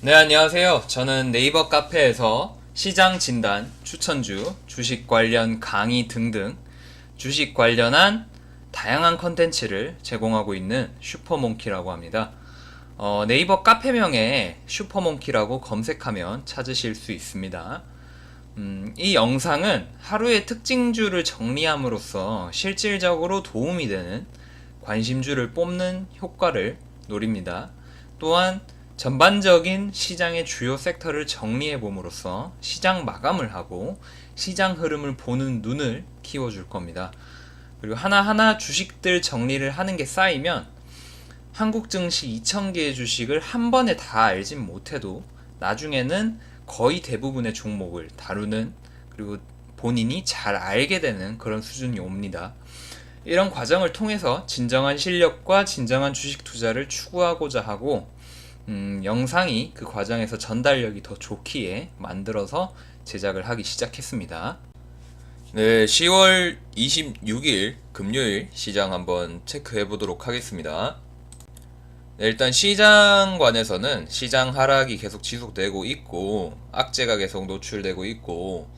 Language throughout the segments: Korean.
네, 안녕하세요. 저는 네이버 카페에서 시장 진단, 추천주, 주식 관련 강의 등등 주식 관련한 다양한 컨텐츠를 제공하고 있는 슈퍼몽키라고 합니다. 어, 네이버 카페명에 슈퍼몽키라고 검색하면 찾으실 수 있습니다. 음, 이 영상은 하루의 특징주를 정리함으로써 실질적으로 도움이 되는 관심주를 뽑는 효과를 노립니다. 또한 전반적인 시장의 주요 섹터를 정리해 봄으로써 시장 마감을 하고 시장 흐름을 보는 눈을 키워줄 겁니다. 그리고 하나하나 주식들 정리를 하는 게 쌓이면 한국 증시 2,000개의 주식을 한 번에 다 알진 못해도 나중에는 거의 대부분의 종목을 다루는 그리고 본인이 잘 알게 되는 그런 수준이 옵니다. 이런 과정을 통해서 진정한 실력과 진정한 주식 투자를 추구하고자 하고 음, 영상이 그 과정에서 전달력이 더 좋기에 만들어서 제작을 하기 시작했습니다. 네, 10월 26일 금요일 시장 한번 체크해 보도록 하겠습니다. 네, 일단 시장관에서는 시장 하락이 계속 지속되고 있고 악재가 계속 노출되고 있고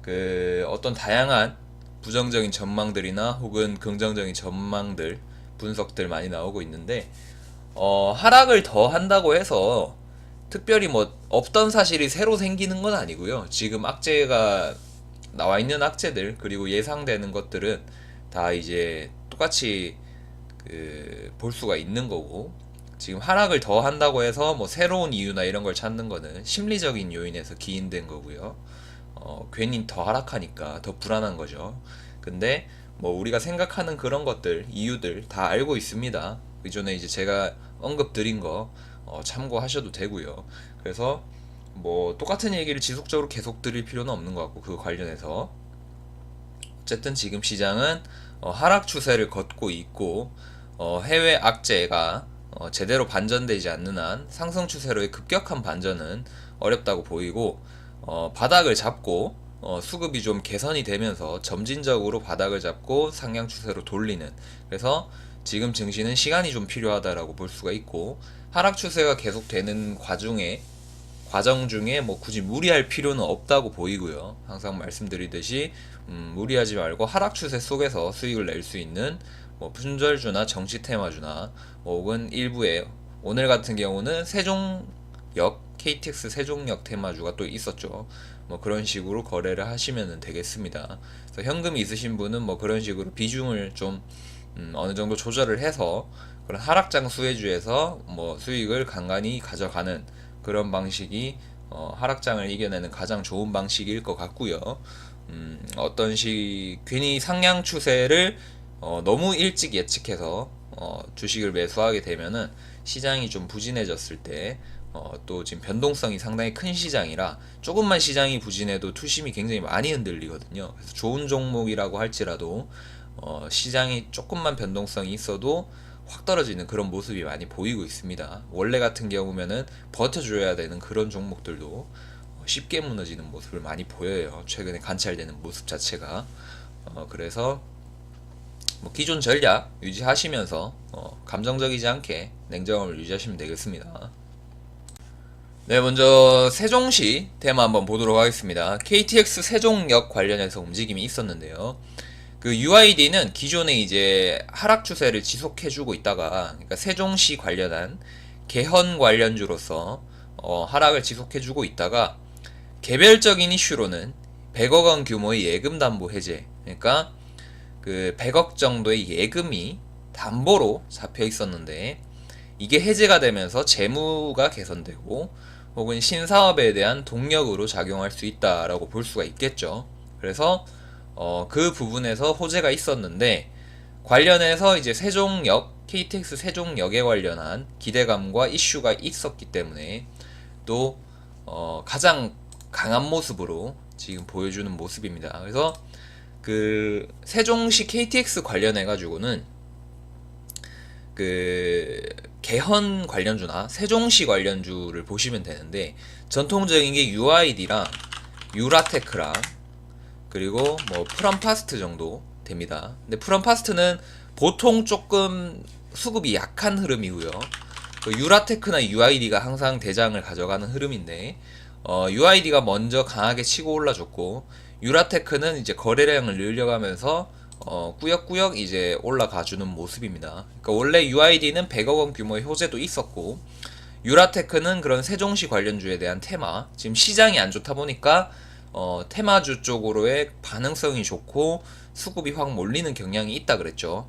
그 어떤 다양한 부정적인 전망들이나 혹은 긍정적인 전망들 분석들 많이 나오고 있는데 어, 하락을 더 한다고 해서 특별히 뭐 없던 사실이 새로 생기는 건 아니고요. 지금 악재가 나와 있는 악재들 그리고 예상되는 것들은 다 이제 똑같이 그 볼 수가 있는 거고 지금 하락을 더 한다고 해서 뭐 새로운 이유나 이런 걸 찾는 거는 심리적인 요인에서 기인된 거고요. 어, 괜히 더 하락하니까 더 불안한 거죠. 근데 뭐 우리가 생각하는 그런 것들 이유들 다 알고 있습니다. 그 전에 이제 제가 언급 드린 거 어, 참고하셔도 되고요. 그래서 뭐 똑같은 얘기를 지속적으로 계속 드릴 필요는 없는 것 같고 그 관련해서 어쨌든 지금 시장은 어, 하락 추세를 걷고 있고 어, 해외 악재가 어, 제대로 반전되지 않는 한 상승 추세로의 급격한 반전은 어렵다고 보이고 어, 바닥을 잡고 어, 수급이 좀 개선이 되면서 점진적으로 바닥을 잡고 상향 추세로 돌리는 그래서 지금 증시는 시간이 좀 필요하다라고 볼 수가 있고 하락 추세가 계속되는 과중에 과정 중에 뭐 굳이 무리할 필요는 없다고 보이고요. 항상 말씀드리듯이 음, 무리하지 말고 하락 추세 속에서 수익을 낼 수 있는 뭐 분절주나 정치 테마주나 뭐 혹은 일부의 오늘 같은 경우는 세종역 KTX 세종역 테마주가 또 있었죠. 뭐 그런 식으로 거래를 하시면 되겠습니다. 그래서 현금이 있으신 분은 뭐 그런 식으로 비중을 좀 음, 어느 정도 조절을 해서 그런 하락장 수혜주에서 뭐 수익을 간간히 가져가는 그런 방식이 어, 하락장을 이겨내는 가장 좋은 방식일 것 같고요. 음, 어떤 시 괜히 상향 추세를 어, 너무 일찍 예측해서 어, 주식을 매수하게 되면은 시장이 좀 부진해졌을 때 어, 또 지금 변동성이 상당히 큰 시장이라 조금만 시장이 부진해도 투심이 굉장히 많이 흔들리거든요. 그래서 좋은 종목이라고 할지라도 어, 시장이 조금만 변동성이 있어도 확 떨어지는 그런 모습이 많이 보이고 있습니다. 원래 같은 경우면은 버텨줘야 되는 그런 종목들도 쉽게 무너지는 모습을 많이 보여요. 최근에 관찰되는 모습 자체가. 어, 그래서 뭐 기존 전략 유지하시면서 어, 감정적이지 않게 냉정함을 유지하시면 되겠습니다. 네, 먼저 세종시 테마 한번 보도록 하겠습니다. KTX 세종역 관련해서 움직임이 있었는데요. 그 UID는 기존에 이제 하락 추세를 지속해주고 있다가, 그러니까 세종시 관련한 개헌 관련주로서 어, 하락을 지속해주고 있다가 개별적인 이슈로는 100억 원 규모의 예금 담보 해제, 그러니까 그 100억 정도의 예금이 담보로 잡혀 있었는데 이게 해제가 되면서 재무가 개선되고 혹은 신사업에 대한 동력으로 작용할 수 있다라고 볼 수가 있겠죠. 그래서 어, 그 부분에서 호재가 있었는데 관련해서 이제 세종역 KTX 세종역에 관련한 기대감과 이슈가 있었기 때문에 또 어, 가장 강한 모습으로 지금 보여주는 모습입니다. 그래서 그 세종시 KTX 관련해 가지고는 그 개헌 관련주나 세종시 관련주를 보시면 되는데 전통적인 게 UID랑 유라테크랑 그리고 뭐 프롬파스트 정도 됩니다. 근데 프롬파스트는 보통 조금 수급이 약한 흐름이고요. 그 유라테크나 UID가 항상 대장을 가져가는 흐름인데 어, UID가 먼저 강하게 치고 올라줬고 유라테크는 이제 거래량을 늘려가면서 어, 꾸역꾸역 이제 올라가주는 모습입니다. 그러니까 원래 UID는 100억 원 규모의 호재도 있었고 유라테크는 그런 세종시 관련주에 대한 테마 지금 시장이 안 좋다 보니까 어, 테마주 쪽으로의 반응성이 좋고 수급이 확 몰리는 경향이 있다 그랬죠.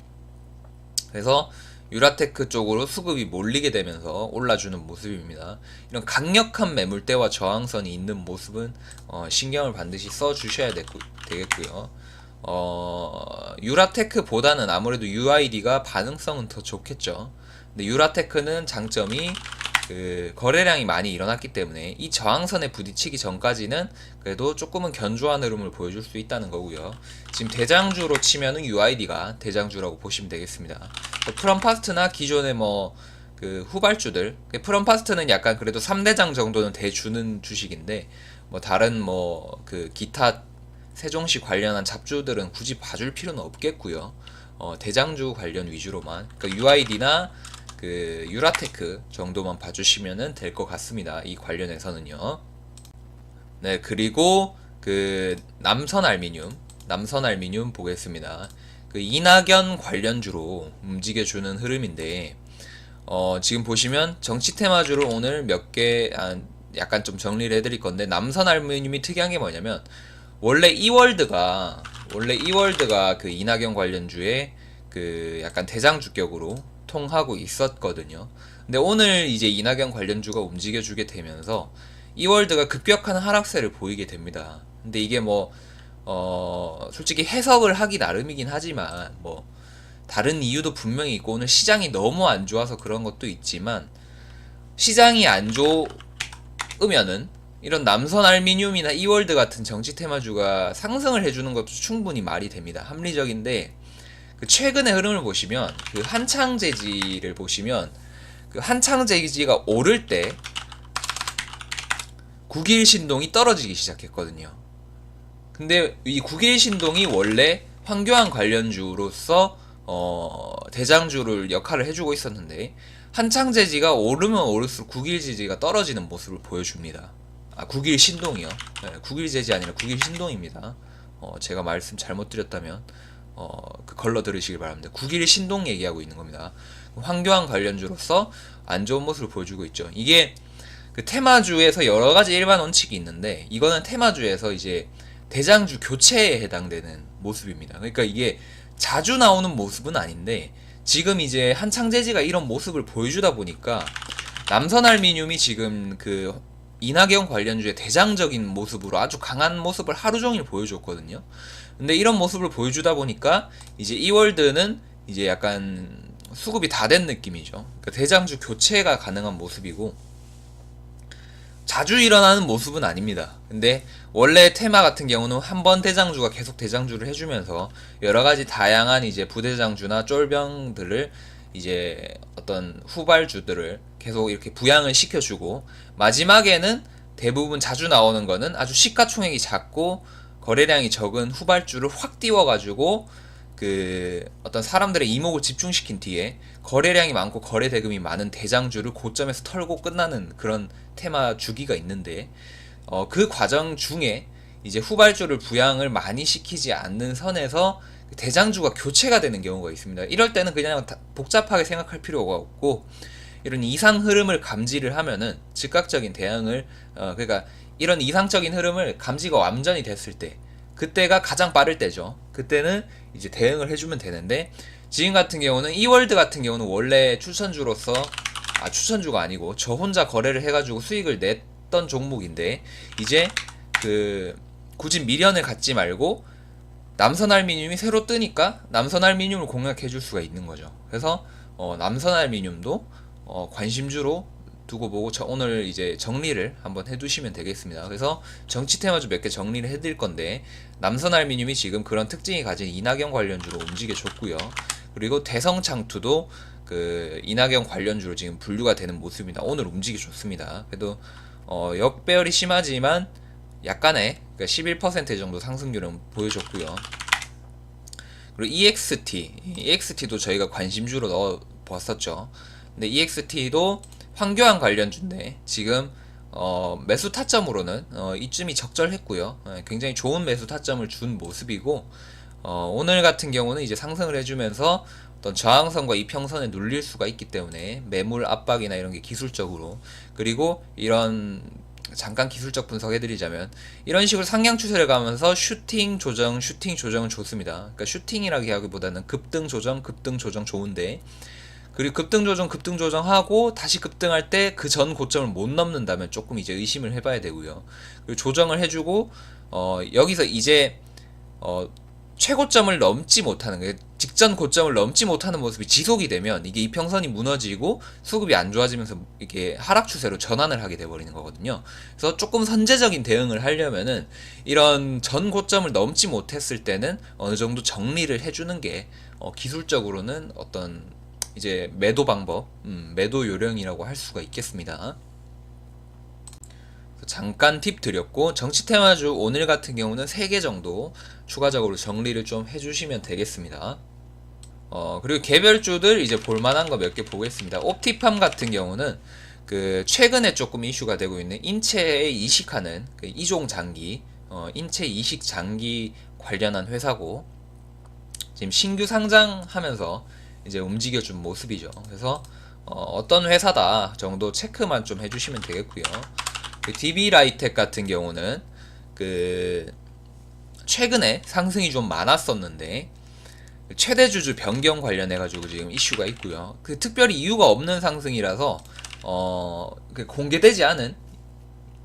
그래서 유라테크 쪽으로 수급이 몰리게 되면서 올라주는 모습입니다. 이런 강력한 매물대와 저항선이 있는 모습은 어, 신경을 반드시 써 주셔야 되겠고요. 어, 유라테크보다는 아무래도 UID가 반응성은 더 좋겠죠. 근데 유라테크는 장점이 그 거래량이 많이 일어났기 때문에 이 저항선에 부딪히기 전까지는 그래도 조금은 견조한 흐름을 보여줄 수 있다는 거고요. 지금 대장주로 치면은 UID가 대장주라고 보시면 되겠습니다. 프롬파스트나 기존의 뭐 그 후발주들 프롬파스트는 약간 그래도 3대장 정도는 대주는 주식인데 뭐 다른 뭐 그 기타 세종시 관련한 잡주들은 굳이 봐줄 필요는 없겠고요. 어, 대장주 관련 위주로만 그러니까 UID나 그 유라테크 정도만 봐주시면 될 것 같습니다. 이 관련해서는요. 네 그리고 그 남선 알미늄 남선 알미늄 보겠습니다. 그 이낙연 관련주로 움직여주는 흐름인데 어, 지금 보시면 정치 테마주를 오늘 몇 개 아, 약간 좀 정리를 해드릴 건데 남선 알미늄이 특이한 게 뭐냐면 원래 이월드가 원래 이월드가 그 이낙연 관련주에 그 약간 대장 주격으로 통하고 있었거든요. 근데 오늘 이제 이낙연 관련주가 움직여주게 되면서 이월드가 급격한 하락세를 보이게 됩니다. 근데 이게 뭐, 어, 솔직히 해석을 하기 나름이긴 하지만, 뭐, 다른 이유도 분명히 있고, 오늘 시장이 너무 안 좋아서 그런 것도 있지만, 시장이 안 좋으면은, 이런 남선 알미늄이나 이월드 같은 정치 테마주가 상승을 해주는 것도 충분히 말이 됩니다. 합리적인데, 그 최근의 흐름을 보시면 그 한창 재지를 보시면 그 한창 재지가 오를 때 국일 신동이 떨어지기 시작했거든요. 근데 이 국일 신동이 원래 황교안 관련주로서 어, 대장주를 역할을 해주고 있었는데 한창 재지가 오르면 오를수록 국일 재지가 떨어지는 모습을 보여줍니다. 아 국일 신동이요. 네, 국일 재지 아니라 국일 신동입니다. 어, 제가 말씀 잘못 드렸다면 어, 그 걸러 들으시길 바랍니다. 9일 신동 얘기하고 있는 겁니다. 황교안 관련주로서 안 좋은 모습을 보여주고 있죠. 이게 그 테마주에서 여러 가지 일반 원칙이 있는데 이거는 테마주에서 이제 대장주 교체에 해당되는 모습입니다. 그러니까 이게 자주 나오는 모습은 아닌데 지금 이제 한창재지가 이런 모습을 보여주다 보니까 남선알미늄이 지금 그 이낙연 관련주의 대장적인 모습으로 아주 강한 모습을 하루 종일 보여줬거든요. 근데 이런 모습을 보여주다 보니까 이제 이 월드는 이제 약간 수급이 다 된 느낌이죠. 그러니까 대장주 교체가 가능한 모습이고 자주 일어나는 모습은 아닙니다. 근데 원래 테마 같은 경우는 한 번 대장주가 계속 대장주를 해주면서 여러 가지 다양한 이제 부대장주나 쫄병들을 이제 어떤 후발주들을 계속 이렇게 부양을 시켜주고 마지막에는 대부분 자주 나오는 거는 아주 시가총액이 작고 거래량이 적은 후발주를 확 띄워가지고 그 어떤 사람들의 이목을 집중시킨 뒤에 거래량이 많고 거래 대금이 많은 대장주를 고점에서 털고 끝나는 그런 테마 주기가 있는데 어, 그 과정 중에 이제 후발주를 부양을 많이 시키지 않는 선에서 대장주가 교체가 되는 경우가 있습니다. 이럴 때는 그냥 복잡하게 생각할 필요가 없고 이런 이상 흐름을 감지를 하면은 즉각적인 대응을 어, 그러니까 이런 이상적인 흐름을 감지가 완전히 됐을 때 그때가 가장 빠를 때죠. 그때는 이제 대응을 해주면 되는데 지금 같은 경우는 이월드 같은 경우는 원래 추천주로서 아 추천주가 아니고 저 혼자 거래를 해가지고 수익을 냈던 종목인데 이제 그 굳이 미련을 갖지 말고 남선 알미늄이 새로 뜨니까 남선 알미늄을 공략해 줄 수가 있는 거죠. 그래서 어, 남선 알미늄도 어, 관심주로 두고 보고 저 오늘 이제 정리를 한번 해두시면 되겠습니다. 그래서 정치 테마주 몇 개 정리를 해드릴 건데 남선 알미늄이 지금 그런 특징이 가진 이낙연 관련주로 움직여줬고요. 그리고 대성창투도 그 이낙연 관련주로 지금 분류가 되는 모습입니다. 오늘 움직여줬습니다. 그래도 어, 역배열이 심하지만 약간의 그러니까 11% 정도 상승률은 보여줬고요. 그리고 EXT, EXT도 저희가 관심주로 넣어 보았었죠. 근데 EXT도 황교안 관련주인데 지금 어, 매수 타점으로는 어, 이쯤이 적절했고요. 예, 굉장히 좋은 매수 타점을 준 모습이고 어, 오늘 같은 경우는 이제 상승을 해주면서 어떤 저항선과 이평선에 눌릴 수가 있기 때문에 매물 압박이나 이런 게 기술적으로 그리고 이런 잠깐 기술적 분석해드리자면 이런 식으로 상향 추세를 가면서 슈팅 조정, 슈팅 조정은 좋습니다. 그러니까 슈팅이라기 하기보다는 급등 조정, 급등 조정 좋은데 그리고 급등 조정, 급등 조정하고 다시 급등할 때 그 전 고점을 못 넘는다면 조금 이제 의심을 해봐야 되고요. 그리고 조정을 해주고 어, 여기서 이제 어, 최고점을 넘지 못하는 게 직전 고점을 넘지 못하는 모습이 지속이 되면 이게 이평선이 무너지고 수급이 안 좋아지면서 이게 하락 추세로 전환을 하게 돼 버리는 거거든요. 그래서 조금 선제적인 대응을 하려면은 이런 전 고점을 넘지 못했을 때는 어느 정도 정리를 해주는 게 어, 기술적으로는 어떤 이제 매도 방법, 음, 매도 요령이라고 할 수가 있겠습니다. 잠깐 팁 드렸고 정치 테마주 오늘 같은 경우는 3개 정도 추가적으로 정리를 좀 해주시면 되겠습니다. 어 그리고 개별주들 이제 볼만한 거 몇 개 보겠습니다. 옵티팜 같은 경우는 그 최근에 조금 이슈가 되고 있는 인체에 이식하는 그 이종 장기, 어 인체 이식 장기 관련한 회사고 지금 신규 상장하면서 이제 움직여준 모습이죠. 그래서 어, 떤 회사다 정도 체크만 좀 해주시면 되겠고요. 그 DB 라이텍 같은 경우는 그 최근에 상승이 좀 많았었는데 최대 주주 변경 관련해 가지고 지금 이슈가 있고요. 그 특별히 이유가 없는 상승이라서 어그 공개되지 않은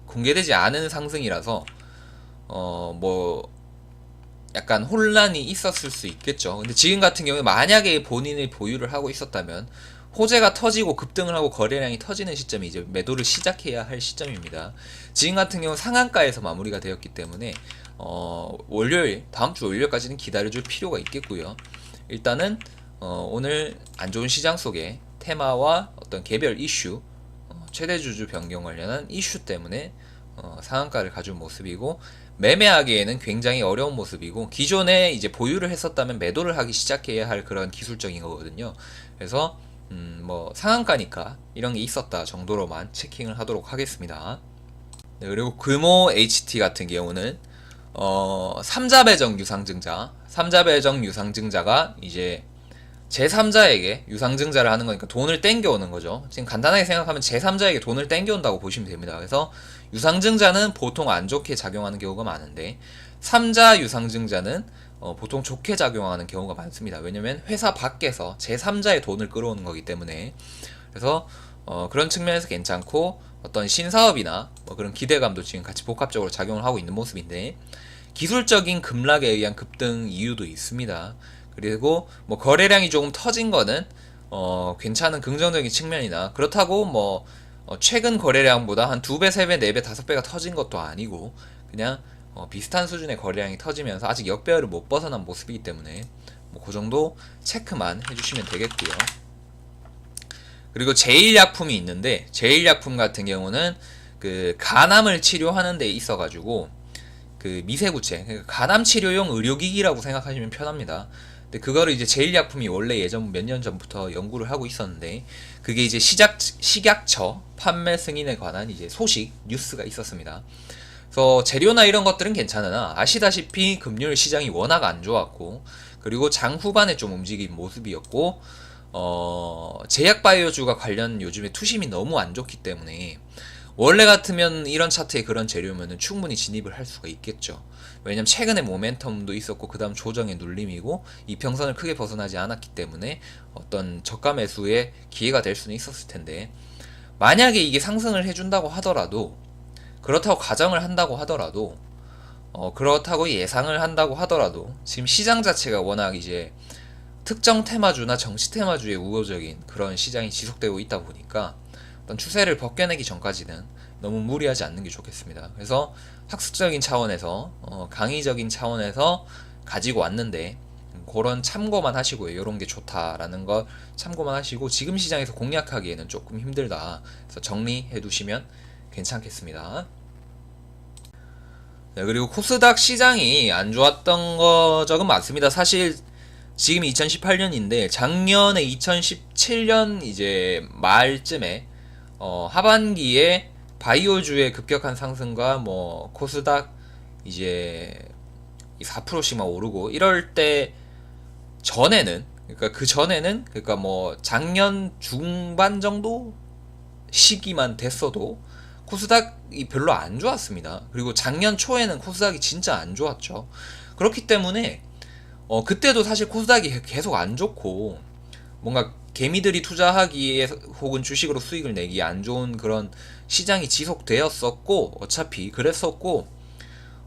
공개되지 않은 상승이라서 어뭐 약간 혼란이 있었을 수 있겠죠. 근데 지금 같은 경우에 만약에 본인이 보유를 하고 있었다면 호재가 터지고 급등을 하고 거래량이 터지는 시점이 이제 매도를 시작해야 할 시점입니다. 지금 같은 경우 상한가에서 마무리가 되었기 때문에 어, 월요일 다음 주 월요일까지는 기다려줄 필요가 있겠고요. 일단은 어, 오늘 안 좋은 시장 속에 테마와 어떤 개별 이슈 어, 최대 주주 변경 관련한 이슈 때문에 어, 상한가를 가준 모습이고 매매하기에는 굉장히 어려운 모습이고 기존에 이제 보유를 했었다면 매도를 하기 시작해야 할 그런 기술적인 거거든요. 그래서 음, 뭐 상한가니까 이런 게 있었다 정도로만 체킹을 하도록 하겠습니다. 네, 그리고 금호 HT 같은 경우는 어, 3자 배정 유상증자, 3자 배정 유상증자가 이제 제3자에게 유상증자를 하는 거니까 돈을 땡겨오는 거죠. 지금 간단하게 생각하면 제3자에게 돈을 땡겨온다고 보시면 됩니다. 그래서 유상증자는 보통 안 좋게 작용하는 경우가 많은데 3자 유상증자는 어, 보통 좋게 작용하는 경우가 많습니다. 왜냐면 회사 밖에서 제3자의 돈을 끌어오는 거기 때문에 그래서 어, 그런 측면에서 괜찮고 어떤 신사업이나 뭐 그런 기대감도 지금 같이 복합적으로 작용을 하고 있는 모습인데 기술적인 급락에 의한 급등 이유도 있습니다. 그리고 뭐 거래량이 조금 터진 거는 어, 괜찮은 긍정적인 측면이나 그렇다고 뭐 어, 최근 거래량보다 한두 배, 세 배, 네 배, 다섯 배가 터진 것도 아니고 그냥 어, 비슷한 수준의 거래량이 터지면서 아직 역배열을 못 벗어난 모습이기 때문에 뭐 그 정도 체크만 해주시면 되겠고요. 그리고 제일약품이 있는데 제일약품 같은 경우는 그 간암을 치료하는 데 있어 가지고 그 미세구체 그러니까 간암 치료용 의료기기라고 생각하시면 편합니다. 근데 그거를 이제 제일약품이 원래 예전 몇 년 전부터 연구를 하고 있었는데 그게 이제 시작 식약처 판매 승인에 관한 이제 소식 뉴스가 있었습니다. 그래서 재료나 이런 것들은 괜찮으나 아시다시피 금융 시장이 워낙 안 좋았고 그리고 장 후반에 좀 움직인 모습이었고 어 제약 바이오주가 관련 요즘에 투심이 너무 안 좋기 때문에 원래 같으면 이런 차트에 그런 재료면은 충분히 진입을 할 수가 있겠죠. 왜냐면 최근에 모멘텀도 있었고 그다음 조정의 눌림이고 이평선을 크게 벗어나지 않았기 때문에 어떤 저가 매수의 기회가 될 수는 있었을 텐데 만약에 이게 상승을 해준다고 하더라도 그렇다고 가정을 한다고 하더라도 어 그렇다고 예상을 한다고 하더라도 지금 시장 자체가 워낙 이제 특정 테마주나 정치 테마주의 우호적인 그런 시장이 지속되고 있다 보니까 어떤 추세를 벗겨내기 전까지는 너무 무리하지 않는 게 좋겠습니다. 그래서 학습적인 차원에서 어, 강의적인 차원에서 가지고 왔는데 그런 참고만 하시고요. 이런 게 좋다라는 걸 참고만 하시고 지금 시장에서 공략하기에는 조금 힘들다. 그래서 정리해 두시면 괜찮겠습니다. 네, 그리고 코스닥 시장이 안 좋았던 거 적은 맞습니다. 사실 지금이 2018년인데 작년에 2017년 이제 말쯤에 어, 하반기에 바이오주의 급격한 상승과 뭐 코스닥 이제 4%씩만 오르고 이럴 때 전에는 그러니까 그 전에는 그러니까 뭐 작년 중반 정도 시기만 됐어도 코스닥이 별로 안 좋았습니다. 그리고 작년 초에는 코스닥이 진짜 안 좋았죠. 그렇기 때문에 어 그때도 사실 코스닥이 계속 안 좋고 뭔가 개미들이 투자하기에 혹은 주식으로 수익을 내기에 안 좋은 그런 시장이 지속되었었고 어차피 그랬었고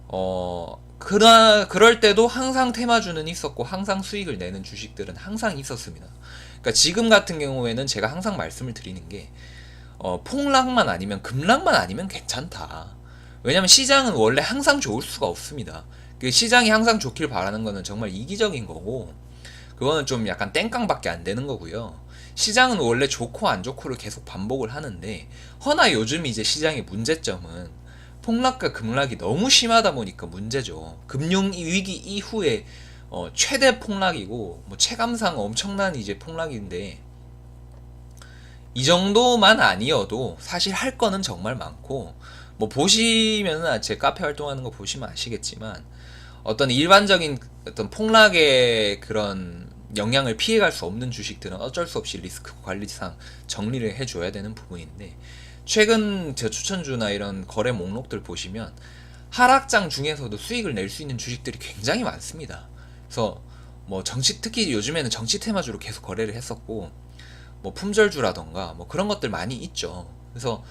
어 그러, 그럴 때도 항상 테마주는 있었고 항상 수익을 내는 주식들은 항상 있었습니다. 그러니까 지금 같은 경우에는 제가 항상 말씀을 드리는 게 어, 폭락만 아니면 급락만 아니면 괜찮다. 왜냐면 시장은 원래 항상 좋을 수가 없습니다. 그 시장이 항상 좋길 바라는 거는 정말 이기적인 거고 그거는 좀 약간 땡깡밖에 안 되는 거고요. 시장은 원래 좋고 안 좋고를 계속 반복을 하는데 허나 요즘 이제 시장의 문제점은 폭락과 급락이 너무 심하다 보니까 문제죠. 금융 위기 이후에 어, 최대 폭락이고 뭐 체감상 엄청난 이제 폭락인데 이 정도만 아니어도 사실 할 거는 정말 많고 뭐 보시면은 제 카페 활동하는 거 보시면 아시겠지만 어떤 일반적인 어떤 폭락의 그런 영향을 피해갈 수 없는 주식들은 어쩔 수 없이 리스크 관리상 정리를 해줘야 되는 부분인데 최근 제 추천주나 이런 거래 목록들 보시면 하락장 중에서도 수익을 낼 수 있는 주식들이 굉장히 많습니다. 그래서 뭐 정치 특히 요즘에는 정치 테마주로 계속 거래를 했었고 뭐 품절주라던가 뭐 그런 것들 많이 있죠. 그래서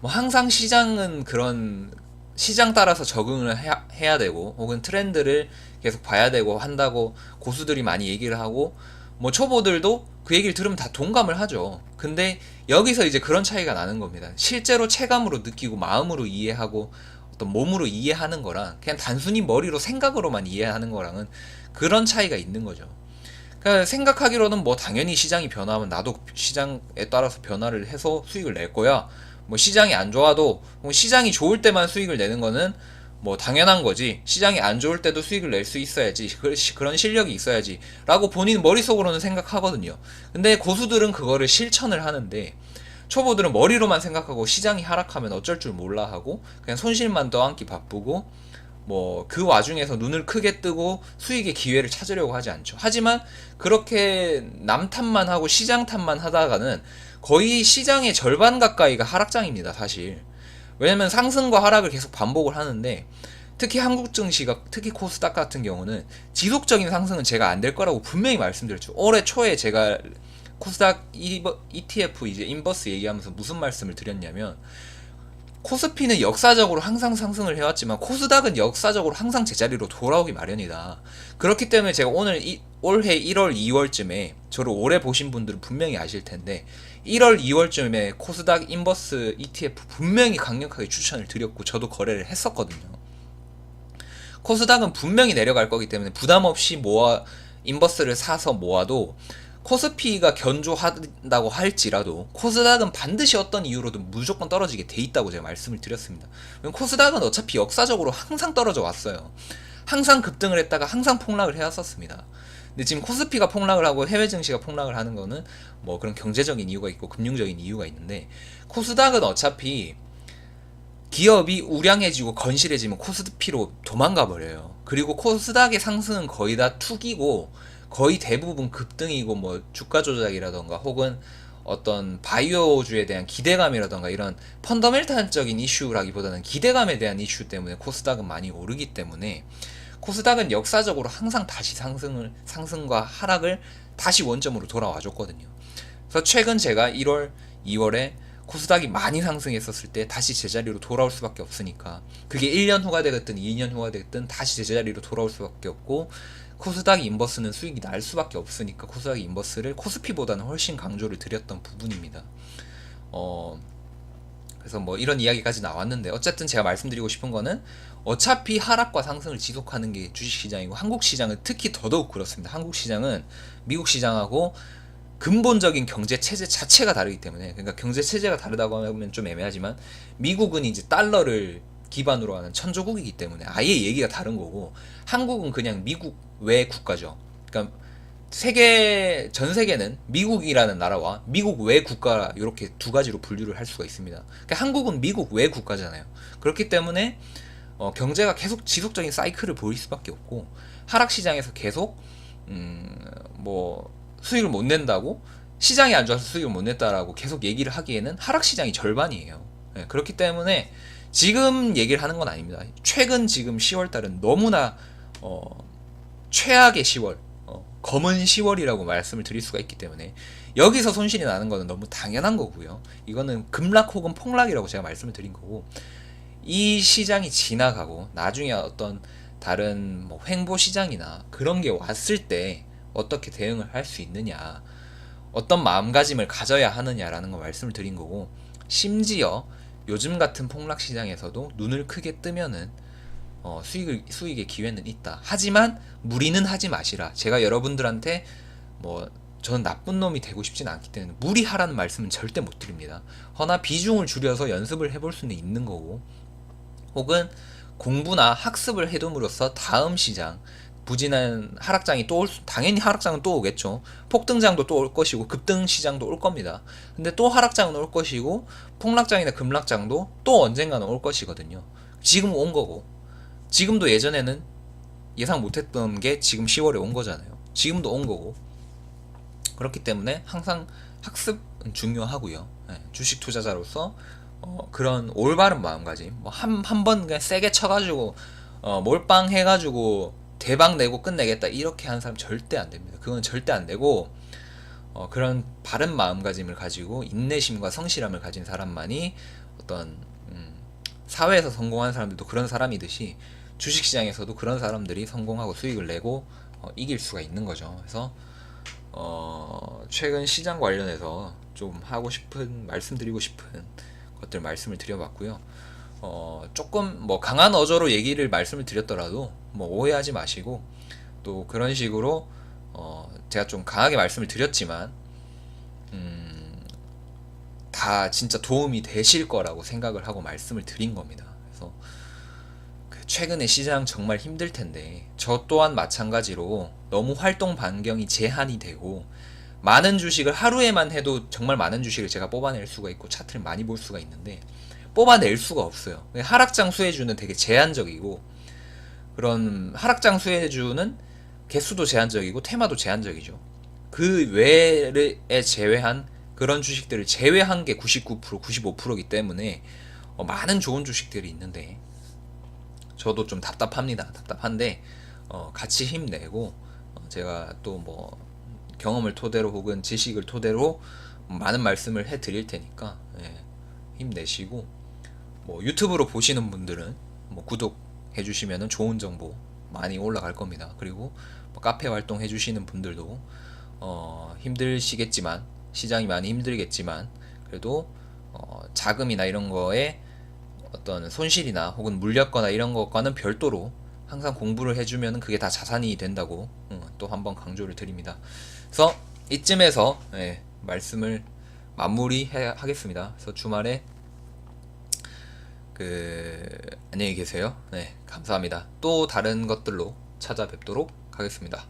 뭐 항상 시장은 그런 시장 따라서 적응을 해야, 해야 되고 혹은 트렌드를 계속 봐야 되고 한다고 고수들이 많이 얘기를 하고 뭐 초보들도 그 얘기를 들으면 다 동감을 하죠. 근데 여기서 이제 그런 차이가 나는 겁니다. 실제로 체감으로 느끼고 마음으로 이해하고 어떤 몸으로 이해하는 거랑 그냥 단순히 머리로 생각으로만 이해하는 거랑은 그런 차이가 있는 거죠. 그러니까 생각하기로는 뭐 당연히 시장이 변화하면 나도 시장에 따라서 변화를 해서 수익을 낼 거야. 뭐 시장이 안 좋아도 뭐 시장이 좋을 때만 수익을 내는 거는 뭐 당연한 거지. 시장이 안 좋을 때도 수익을 낼 수 있어야지. 그런 실력이 있어야지. 라고 본인 머릿속으로는 생각하거든요. 근데 고수들은 그거를 실천을 하는데 초보들은 머리로만 생각하고 시장이 하락하면 어쩔 줄 몰라 하고 그냥 손실만 떠안기 바쁘고 뭐 그 와중에서 눈을 크게 뜨고 수익의 기회를 찾으려고 하지 않죠. 하지만 그렇게 남 탓만 하고 시장 탓만 하다가는 거의 시장의 절반 가까이가 하락장입니다, 사실. 왜냐면 상승과 하락을 계속 반복을 하는데 특히 한국 증시가 특히 코스닥 같은 경우는 지속적인 상승은 제가 안 될 거라고 분명히 말씀드렸죠. 올해 초에 제가 코스닥 ETF 이제 인버스 얘기하면서 무슨 말씀을 드렸냐면 코스피는 역사적으로 항상 상승을 해왔지만 코스닥은 역사적으로 항상 제자리로 돌아오기 마련이다. 그렇기 때문에 제가 오늘 이, 올해 1월, 2월쯤에 저를 오래 보신 분들은 분명히 아실 텐데 1월, 2월쯤에 코스닥 인버스 ETF 분명히 강력하게 추천을 드렸고 저도 거래를 했었거든요. 코스닥은 분명히 내려갈 거기 때문에 부담 없이 모아 인버스를 사서 모아도 코스피가 견조한다고 할지라도 코스닥은 반드시 어떤 이유로든 무조건 떨어지게 돼 있다고 제가 말씀을 드렸습니다. 코스닥은 어차피 역사적으로 항상 떨어져 왔어요. 항상 급등을 했다가 항상 폭락을 해왔었습니다. 근데 지금 코스피가 폭락을 하고 해외 증시가 폭락을 하는 거는 뭐 그런 경제적인 이유가 있고 금융적인 이유가 있는데 코스닥은 어차피 기업이 우량해지고 건실해지면 코스피로 도망가 버려요. 그리고 코스닥의 상승은 거의 다 투기고 거의 대부분 급등이고 뭐 주가 조작이라던가 혹은 어떤 바이오주에 대한 기대감이라던가 이런 펀더멘탈적인 이슈라기보다는 기대감에 대한 이슈 때문에 코스닥은 많이 오르기 때문에 코스닥은 역사적으로 항상 다시 상승을 상승과 하락을 다시 원점으로 돌아와 줬거든요. 그래서 최근 제가 1월, 2월에 코스닥이 많이 상승했었을 때 다시 제자리로 돌아올 수밖에 없으니까 그게 1년 후가 되겠든 2년 후가 되겠든 다시 제자리로 돌아올 수밖에 없고 코스닥 인버스는 수익이 날 수밖에 없으니까 코스닥 인버스를 코스피보다는 훨씬 강조를 드렸던 부분입니다. 어, 그래서 뭐 이런 이야기까지 나왔는데 어쨌든 제가 말씀드리고 싶은 거는 어차피 하락과 상승을 지속하는 게 주식시장이고 한국 시장은 특히 더더욱 그렇습니다. 한국 시장은 미국 시장하고 근본적인 경제 체제 자체가 다르기 때문에 그러니까 경제 체제가 다르다고 하면 좀 애매하지만 미국은 이제 달러를 기반으로 하는 천조국이기 때문에 아예 얘기가 다른 거고 한국은 그냥 미국 외 국가죠. 그러니까 세계 전 세계는 미국이라는 나라와 미국 외 국가 이렇게 두 가지로 분류를 할 수가 있습니다. 그러니까 한국은 미국 외 국가잖아요. 그렇기 때문에 어, 경제가 계속 지속적인 사이클을 보일 수밖에 없고 하락 시장에서 계속 음, 뭐 수익을 못 낸다고 시장이 안 좋아서 수익을 못 냈다라고 계속 얘기를 하기에는 하락 시장이 절반이에요. 예, 그렇기 때문에 지금 얘기를 하는 건 아닙니다. 최근 지금 10월 달은 너무나 어, 최악의 10월, 어, 검은 10월이라고 말씀을 드릴 수가 있기 때문에 여기서 손실이 나는 거는 너무 당연한 거고요. 이거는 급락 혹은 폭락이라고 제가 말씀을 드린 거고 이 시장이 지나가고 나중에 어떤 다른 뭐 횡보 시장이나 그런 게 왔을 때 어떻게 대응을 할 수 있느냐 어떤 마음가짐을 가져야 하느냐라는 거 말씀을 드린 거고 심지어 요즘 같은 폭락 시장에서도 눈을 크게 뜨면은 어, 수익을 수익의 기회는 있다. 하지만 무리는 하지 마시라. 제가 여러분들한테 뭐 저는 나쁜 놈이 되고 싶진 않기 때문에 무리하라는 말씀은 절대 못 드립니다. 허나 비중을 줄여서 연습을 해볼 수는 있는 거고 혹은 공부나 학습을 해둠으로써 다음 시장 부진한 하락장이 또올 수, 당연히 하락장은 또 오겠죠. 폭등장도 또 올 것이고 급등 시장도 올 겁니다. 근데 또 하락장은 올 것이고 폭락장이나 급락장도 또 언젠가는 올 것이거든요. 지금 온 거고 지금도 예전에는 예상 못했던 게 지금 10월에 온 거잖아요. 지금도 온 거고 그렇기 때문에 항상 학습은 중요하고요. 예, 주식 투자자로서 어, 그런 올바른 마음가짐, 뭐 한 한 번 그냥 세게 쳐가지고 어, 몰빵 해가지고 대박 내고 끝내겠다 이렇게 하는 사람 절대 안 됩니다. 그건 절대 안 되고 어, 그런 바른 마음가짐을 가지고 인내심과 성실함을 가진 사람만이 어떤 음, 사회에서 성공한 사람들도 그런 사람이듯이 주식시장에서도 그런 사람들이 성공하고 수익을 내고 어, 이길 수가 있는 거죠. 그래서 어, 최근 시장 관련해서 좀 하고 싶은 말씀드리고 싶은 것들 말씀을 드려봤고요. 어, 조금 뭐 강한 어조로 얘기를 말씀을 드렸더라도 뭐 오해하지 마시고 또 그런 식으로 어, 제가 좀 강하게 말씀을 드렸지만 음, 다 진짜 도움이 되실 거라고 생각을 하고 말씀을 드린 겁니다. 그래서 그 최근에 시장 정말 힘들 텐데 저 또한 마찬가지로 너무 활동 반경이 제한이 되고 많은 주식을 하루에만 해도 정말 많은 주식을 제가 뽑아낼 수가 있고 차트를 많이 볼 수가 있는데 뽑아낼 수가 없어요. 하락장 수혜주는 되게 제한적이고 그런 하락장 수혜주는 개수도 제한적이고 테마도 제한적이죠. 그 외에 제외한 그런 주식들을 제외한 게 99%, 95%이기 때문에 어, 많은 좋은 주식들이 있는데 저도 좀 답답합니다. 답답한데 어, 같이 힘내고 어, 제가 또 뭐 경험을 토대로 혹은 지식을 토대로 많은 말씀을 해 드릴 테니까 예, 힘내시고 뭐 유튜브로 보시는 분들은 뭐 구독해 주시면 좋은 정보 많이 올라갈 겁니다. 그리고 뭐 카페 활동 해 주시는 분들도 어, 힘들시겠지만 시장이 많이 힘들겠지만 그래도 어, 자금이나 이런 거에 어떤 손실이나 혹은 물렸거나 이런 것과는 별도로 항상 공부를 해주면 그게 다 자산이 된다고 음, 또한번 강조를 드립니다. 그래서 이쯤에서 예, 말씀을 마무리 하겠습니다. 그래서 주말에 그 안녕히 계세요. 네, 감사합니다. 또 다른 것들로 찾아뵙도록 하겠습니다.